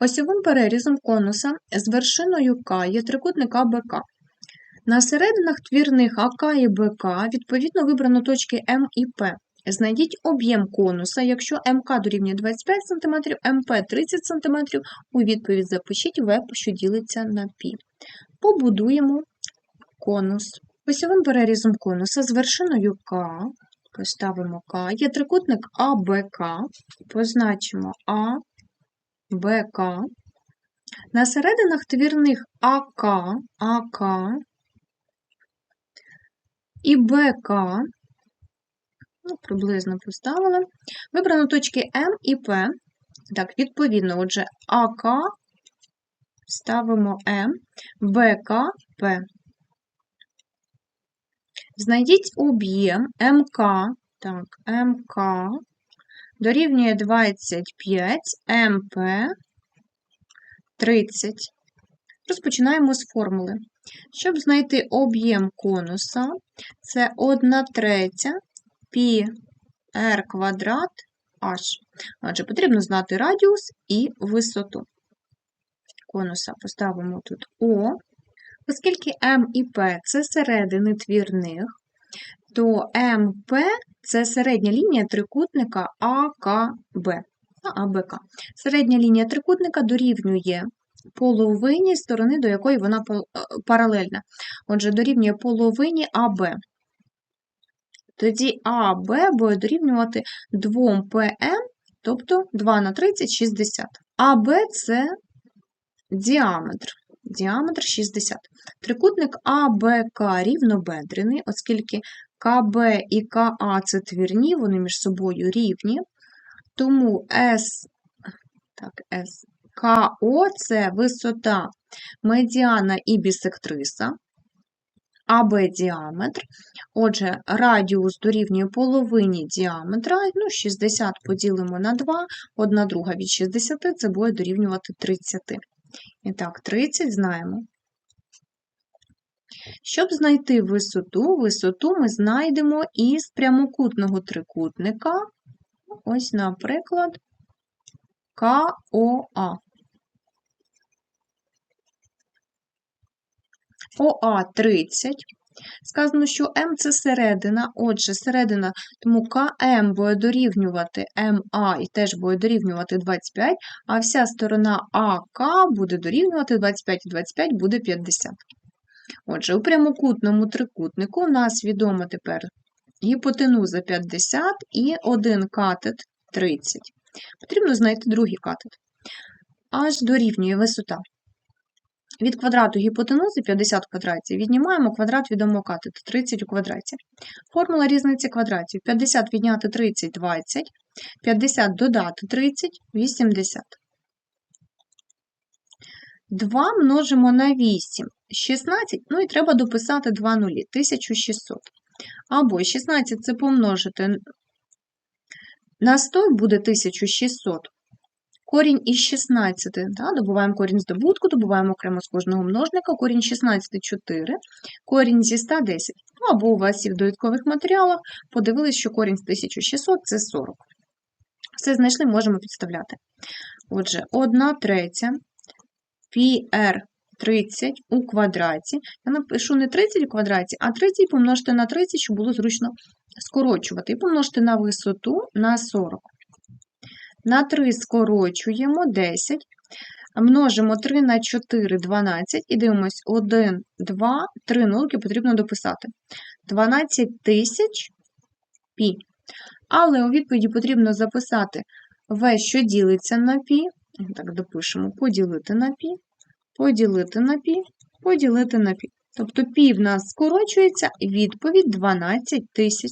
Осьовим перерізом конуса з вершиною К є трикутник АБК. На серединах твірних АК і БК відповідно вибрано точки М і П. Знайдіть об'єм конуса, якщо МК дорівнює 25 см, МП 30 см, у відповідь запишіть В, що ділиться на пі. Побудуємо конус. Осьовим перерізом конуса з вершиною К, поставимо К, є трикутник АБК, позначимо А, БК. На серединах твірних АК, АК і БК, ну, приблизно поставили, вибрано точки М і П. Так, відповідно, отже, АК ставимо М, БК, П. Знайдіть об'єм МК, так, МК дорівнює 25, МП 30. Розпочинаємо з формули. Щоб знайти об'єм конуса, це 1 третя пі r квадрат h. Отже, потрібно знати радіус і висоту конуса. Поставимо тут О. Оскільки М і П це середини твірних, то МП це середня лінія трикутника АКБ. АБК. Середня лінія трикутника дорівнює половині сторони, до якої вона паралельна. Отже, дорівнює половині АБ. Тоді АБ буде дорівнювати 2 ПМ, тобто 2 на 30 60. АБ це діаметр. Діаметр 60. Трикутник АБК рівнобедрений, оскільки КБ і КА це твірні, вони між собою рівні. Тому С, так, С, КО це висота медіана і бісектриса, АБ діаметр. Отже, радіус дорівнює половині діаметра, ну, 60 поділимо на 2, 1 друга від 60 це буде дорівнювати 30. І так, 30 знаємо. Щоб знайти висоту, висоту ми знайдемо із прямокутного трикутника. Ось, наприклад, КОА. ОА 30. Сказано, що М це середина, отже, середина, тому КМ буде дорівнювати МА і теж буде дорівнювати 25, а вся сторона АК буде дорівнювати 25 і 25 буде 50. Отже, у прямокутному трикутнику у нас відомо тепер гіпотенуза 50 і один катет 30. Потрібно знайти другий катет. Аж дорівнює висота. Від квадрату гіпотенузи 50 в квадраті віднімаємо квадрат відомого катету 30 у квадраті. Формула різниці квадратів 50 відняти 30 20, 50 додати 30 80. 2 множимо на 8 16, ну і треба дописати 2 нулі 1600. Або 16 це помножити на 100 буде 1600. Корінь із 16, да, добуваємо корінь з добутку, добуваємо окремо з кожного множника, корінь 16 – 4, корінь зі 100 – 10. Ну, або у вас і в довідкових матеріалах подивились, що корінь з 1600 – це 40. Все знайшли, можемо підставляти. Отже, 1 третя πr 30 у квадраті. Я напишу не 30 у квадраті, а 30 помножити на 30, щоб було зручно скорочувати. І помножити на висоту на 40. На 3 скорочуємо 10. Множимо 3 на 4 12 і дивимось 1, 2, 3 нулки потрібно дописати. 12 тисяч пі. Але у відповіді потрібно записати В, що ділиться на пі. Так, допишемо поділити на пі, поділити на пі, поділити на пі. Тобто пі в нас скорочується, відповідь 12 тисяч.